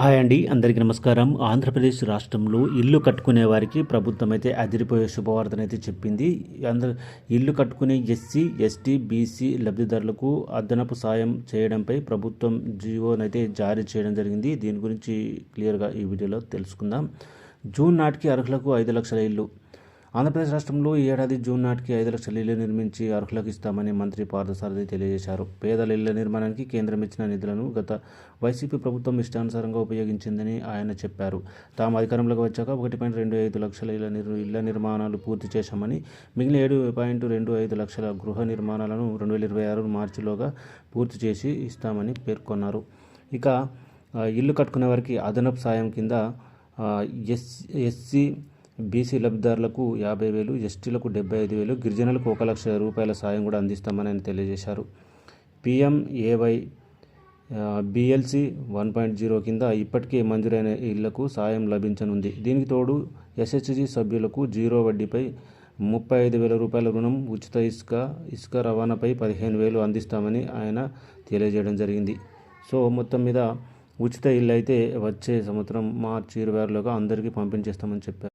Hi అండి అందరికీ నమస్కారం. ఆంధ్రప్రదేశ్ రాష్ట్రంలో ఇల్లు కట్టుకునే వారికి ప్రభుత్వం అయితే అదిరిపోయే శుభవార్తను అయితే చెప్పింది. అందరు ఇల్లు కట్టుకునే ఎస్సీ ఎస్టీ బీసీ లబ్ధిదారులకు అదనపు సాయం చేయడంపై ప్రభుత్వం జీవోనైతే జారీ చేయడం జరిగింది. దీని గురించి క్లియర్గా ఈ వీడియోలో తెలుసుకుందాం. జూన్ నాటికి అర్హులకు ఐదు లక్షల ఇల్లు. ఆంధ్రప్రదేశ్ రాష్ట్రంలో ఈ ఏడాది జూన్ నాటికి ఐదు లక్షల ఇళ్ళు నిర్మించి అర్హులకు ఇస్తామని మంత్రి పార్థసారథి తెలియజేశారు. పేదల ఇళ్ళ నిర్మాణానికి కేంద్రం ఇచ్చిన నిధులను గత వైసీపీ ప్రభుత్వం ఇష్టానుసారంగా ఉపయోగించిందని ఆయన చెప్పారు. తాము అధికారంలోకి వచ్చాక ఒకటి పాయింట్ రెండు ఐదు లక్షల ఇళ్ళ నిర్ ఇళ్ళ నిర్మాణాలు పూర్తి చేశామని మిగిలిన ఏడు పాయింట్ రెండు ఐదు లక్షల గృహ నిర్మాణాలను రెండు వేల ఇరవై ఆరు మార్చిలోగా పూర్తి చేసి ఇస్తామని పేర్కొన్నారు. ఇక ఇల్లు కట్టుకునే వారికి అదనపు సాయం కింద ఎస్ ఎస్సీ బీసీ లబ్ధిదారులకు యాభై వేలు ఎస్టీలకు డెబ్బై ఐదు వేలు గిరిజనులకు ఒక లక్ష రూపాయల సాయం కూడా అందిస్తామని ఆయన తెలియజేశారు. PMAY BLC one point zero కింద ఇప్పటికే మంజూరైన ఇళ్ళకు సాయం లభించనుంది. దీనికి తోడు ఎస్హెచ్జి సభ్యులకు జీరో వడ్డీపై ముప్పై ఐదు వేల రూపాయల రుణం ఉచిత ఇసుక ఇసుక రవాణాపై పదిహేను వేలు అందిస్తామని ఆయన తెలియజేయడం జరిగింది. సో మొత్తం మీద ఉచిత ఇల్లు అయితే వచ్చే సంవత్సరం మార్చి ఇరవై ఆరులోగా అందరికీ పంపిణీ చేస్తామని చెప్పారు.